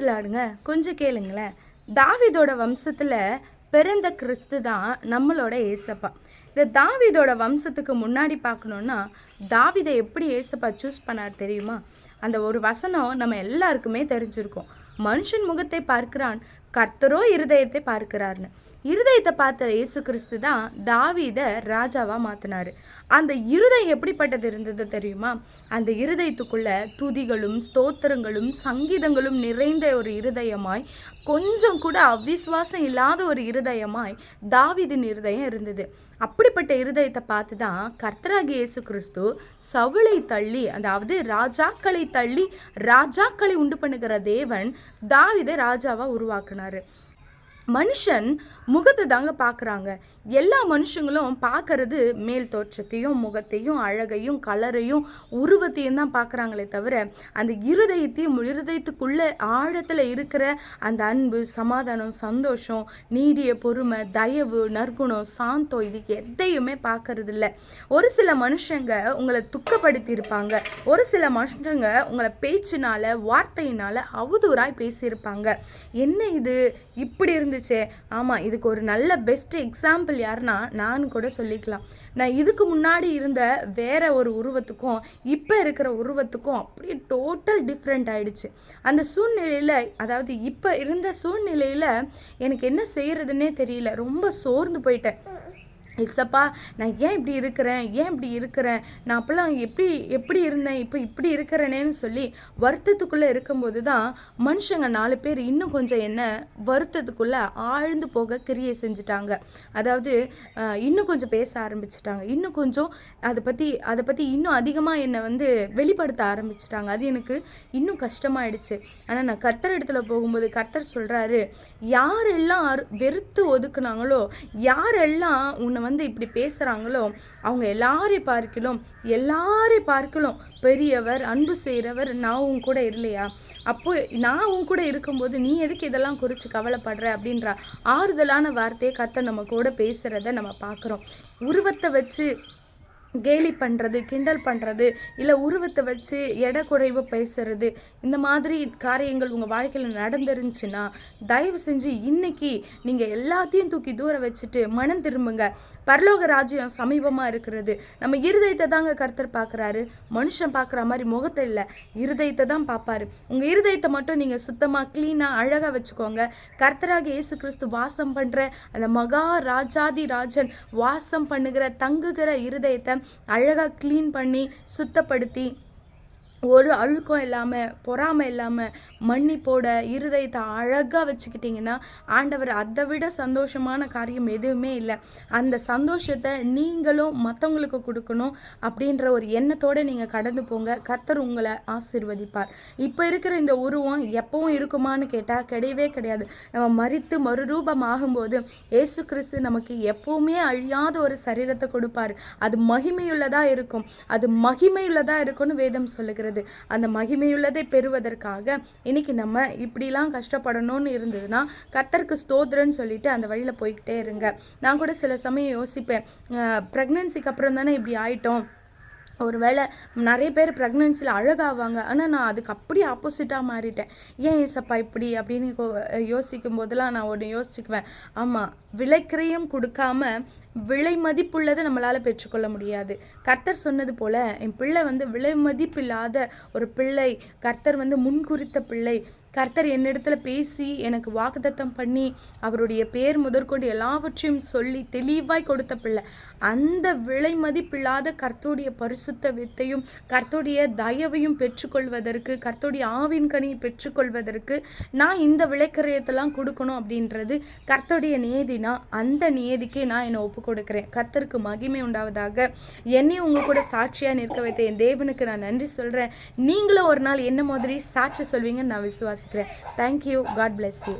பிரைஸ்லாடுங்க கொஞ்சம் கேளுங்களேன். தாவிதோட வம்சத்தில் பிறந்த கிறிஸ்து தான் நம்மளோட ஏசப்பா. இந்த தாவிதோட வம்சத்துக்கு முன்னாடி பார்க்கணுன்னா தாவிதை எப்படி ஏசப்பா சூஸ் பண்ணார் தெரியுமா? அந்த ஒரு வசனம் நம்ம எல்லாருக்குமே தெரிஞ்சிருக்கோம். மனுஷன் முகத்தை பார்க்கிறான் கர்த்தரோ இருதயத்தை பார்க்கிறார்னு இருதயத்தை பார்த்த இயேசு கிறிஸ்து தான் தாவீதை ராஜாவாக மாத்தினாரு. அந்த இருதயம் எப்படிப்பட்டது இருந்தது தெரியுமா? அந்த இருதயத்துக்குள்ள துதிகளும் ஸ்தோத்திரங்களும் சங்கீதங்களும் நிறைந்த ஒரு இருதயமாய் கொஞ்சம் கூட அவிஸ்வாசம் இல்லாத ஒரு இருதயமாய் தாவிதின் இருதயம் இருந்தது. அப்படிப்பட்ட இருதயத்தை பார்த்து தான் கர்த்தராகி இயேசு கிறிஸ்து சவுளை தள்ளி அதாவது ராஜாக்களை தள்ளி ராஜாக்களை உண்டு பண்ணுகிற தேவன் தாவிதை ராஜாவாக உருவாக்குனாரு. மனுஷன் முகத்தை தாங்க பார்க்குறாங்க எல்லா மனுஷங்களும் பார்க்கறது மேல் தோற்றத்தையும் முகத்தையும் அழகையும் கலரையும் உருவத்தையும் தான் பார்க்குறாங்களே தவிர அந்த இருதயத்தையும் இருதயத்துக்குள்ளே ஆழத்தில் இருக்கிற அந்த அன்பு சமாதானம் சந்தோஷம் நீடிய பொறுமை தயவு நற்குணம் சாந்தம் இது எதையுமே பார்க்கறது இல்லை ஒரு சில மனுஷங்க உங்களை துக்கப்படுத்தி இருப்பாங்க ஒரு சில மனுஷங்க உங்களை பேச்சினால வார்த்தையினால அவதூறாய் பேசியிருப்பாங்க. என்ன இது? இப்படி இருந்துச்சே. ஆமாம் இதுக்கு ஒரு நல்ல பெஸ்ட் எக்ஸாம்பிள் யாருன்னா நான் கூட சொல்லிக்கலாம். நான் இதுக்கு முன்னாடி இருந்த வேற ஒரு உருவத்துக்கும் இப்போ இருக்கிற உருவத்துக்கும் அப்படியே டோட்டல் டிஃப்ரெண்ட் ஆயிடுச்சு. அந்த சூழ்நிலையில் அதாவது இப்போ இருந்த சூழ்நிலையில் எனக்கு என்ன செய்யறதுன்னே தெரியல. ரொம்ப சோர்ந்து போயிட்டேன். இசப்பா நான் ஏன் இப்படி இருக்கிறேன்? ஏன் இப்படி இருக்கிறேன்? நான் அப்போல்லாம் எப்படி எப்படி இருந்தேன்? இப்போ இப்படி இருக்கிறேனேன்னு சொல்லி வருத்தத்துக்குள்ளே இருக்கும்போது தான் மனுஷங்க நாலு பேர் இன்னும் கொஞ்சம் என்ன வருத்தத்துக்குள்ளே ஆழ்ந்து போக கிரியை செஞ்சுட்டாங்க. அதாவது இன்னும் கொஞ்சம் பேச ஆரம்பிச்சிட்டாங்க. இன்னும் கொஞ்சம் அதை பற்றி அதை பற்றி இன்னும் அதிகமாக என்னை வந்து வெளிப்படுத்த ஆரம்பிச்சிட்டாங்க. அது எனக்கு இன்னும் கஷ்டமாயிடுச்சு. ஆனால் நான் கர்த்தர் இடத்துல போகும்போது கர்த்தர் சொல்கிறாரு யாரெல்லாம் அரு- வெறுத்து ஒதுக்குனாங்களோ யாரெல்லாம் உன்னை வந்து இப்படி பேசுகிறாங்களோ அவங்க எல்லாரையும் பார்க்கலாம் எல்லாரையும் பார்க்கலும் பெரியவர் அன்பு செய்கிறவர் நான் உன் கூட இல்லையா? அப்போ நான் உன் கூட இருக்கும்போது நீ எதுக்கு இதெல்லாம் குறித்து கவலைப்படுற அப்படின்ற ஆறுதலான வார்த்தையை கத்த நம்ம கூட பேசுகிறத நம்ம பார்க்குறோம். உருவத்தை வச்சு கேலி பண்ணுறது கிண்டல் பண்ணுறது இல்லை உருவத்தை வச்சு எடை குறைவு பேசுறது இந்த மாதிரி காரியங்கள் உங்கள் வாழ்க்கையில் நடந்துருந்துச்சுன்னா தயவு செஞ்சு இன்னைக்கு நீங்கள் எல்லாத்தையும் தூக்கி தூர வச்சுட்டு மனம் திரும்புங்க. பரலோக ராஜ்யம் சமீபமாக இருக்கிறது. நம்ம இருதயத்தை தாங்க கருத்தர் பார்க்குறாரு மனுஷன் பார்க்குற மாதிரி முகத்தை இல்லை இருதயத்தை தான் பார்ப்பாரு உங்கள் இருதயத்தை மட்டும் நீங்கள் சுத்தமாக க்ளீனாக அழகாக வச்சுக்கோங்க. கர்த்தராக இயேசு கிறிஸ்து வாசம் பண்ணுற அந்த மகா ராஜாதி ராஜன் வாசம் பண்ணுகிற தங்குகிற இருதயத்தை அழகாக க்ளீன் பண்ணி சுத்தப்படுத்தி ஒரு அழுக்கம் இல்லாமல் பொறாமை இல்லாமல் மன்னிப்போட இருதயத்தை அழகாக வச்சுக்கிட்டிங்கன்னா ஆண்டவர் அதை விட சந்தோஷமான காரியம் எதுவுமே இல்லை. அந்த சந்தோஷத்தை நீங்களும் மற்றவங்களுக்கு கொடுக்கணும் அப்படின்ற ஒரு எண்ணத்தோடு நீங்கள் கடந்து போங்க. கர்த்தர் உங்களை ஆசீர்வதிப்பார். இப்போ இருக்கிற இந்த உருவம் எப்பவும் இருக்குமான்னு கேட்டால் கிடையவே கிடையாது. நம்ம மறித்து மறுரூபம் ஆகும்போது இயேசு கிறிஸ்து நமக்கு எப்பவுமே அழியாத ஒரு சரீரத்தை கொடுப்பார். அது மகிமையுள்ளதாக இருக்கும். அது மகிமையுள்ளதாக இருக்கும்னு வேதம் சொல்லுகிறது. அந்த மகிமையுள்ளதை பெறுவதற்காக இன்னைக்கு நம்ம இப்படிலாம் கஷ்டப்படணும்னு இருந்ததுன்னா கத்தருக்கு ஸ்தோத்திரன்னு சொல்லிட்டு அந்த வழியில் போய்கிட்டே இருங்க. நான் கூட சில சமயம் யோசிப்பேன். ப்ரெக்னென்சிக்கு அப்புறம் தானே இப்படி ஆயிட்டோம். ஒருவேளை நிறைய பேர் ப்ரெக்னென்சியில் அழகாவாங்க. ஆனால் நான் அதுக்கு அப்படியே ஆப்போசிட்டாக மாறிட்டேன். ஏன் ஏசப்பா இப்படி அப்படின்னு யோசிக்கும் போதெல்லாம் நான் ஒன்று யோசிச்சுக்குவேன். ஆமாம் விலைக்கிரையும் கொடுக்காம விலை மதிப்புள்ளதை நம்மளால் பெற்றுக்கொள்ள முடியாது. கர்த்தர் சொன்னது போல் என் பிள்ளை வந்து விலை மதிப்பில்லாத ஒரு பிள்ளை கர்த்தர் வந்து முன்குறித்த பிள்ளை. கர்த்தர் என்னிடத்துல பேசி எனக்கு வாக்குத்தத்தம் பண்ணி அவருடைய பேர் முதற்கொண்டு எல்லாவற்றையும் சொல்லி தெளிவாய் கொடுத்த பிள்ளை. அந்த விலை மதிப்பில்லாத கர்த்தருடைய பரிசுத்த வித்தையும் கர்த்தருடைய தயவையும் பெற்றுக்கொள்வதற்கு கர்த்தருடைய ஆவின் கனியை பெற்றுக்கொள்வதற்கு நான் இந்த விளைக்கரையத்தெல்லாம் கொடுக்கணும் அப்படின்றது கர்த்தருடைய நியதினா அந்த நியதிக்கே நான் என்னை ஒப்பு கொடுக்கிறேன். கத்தருக்கு மகிமை உண்டாவதாக. என்னை உங்க கூட சாட்சியா நிற்க வைத்த என் தேவனுக்கு நான் நன்றி சொல்றேன். நீங்களும் ஒரு நாள் என்ன மாதிரி சாட்சி சொல்வீங்கன்னு நான் விசுவாசிக்கிறேன். Thank you God bless you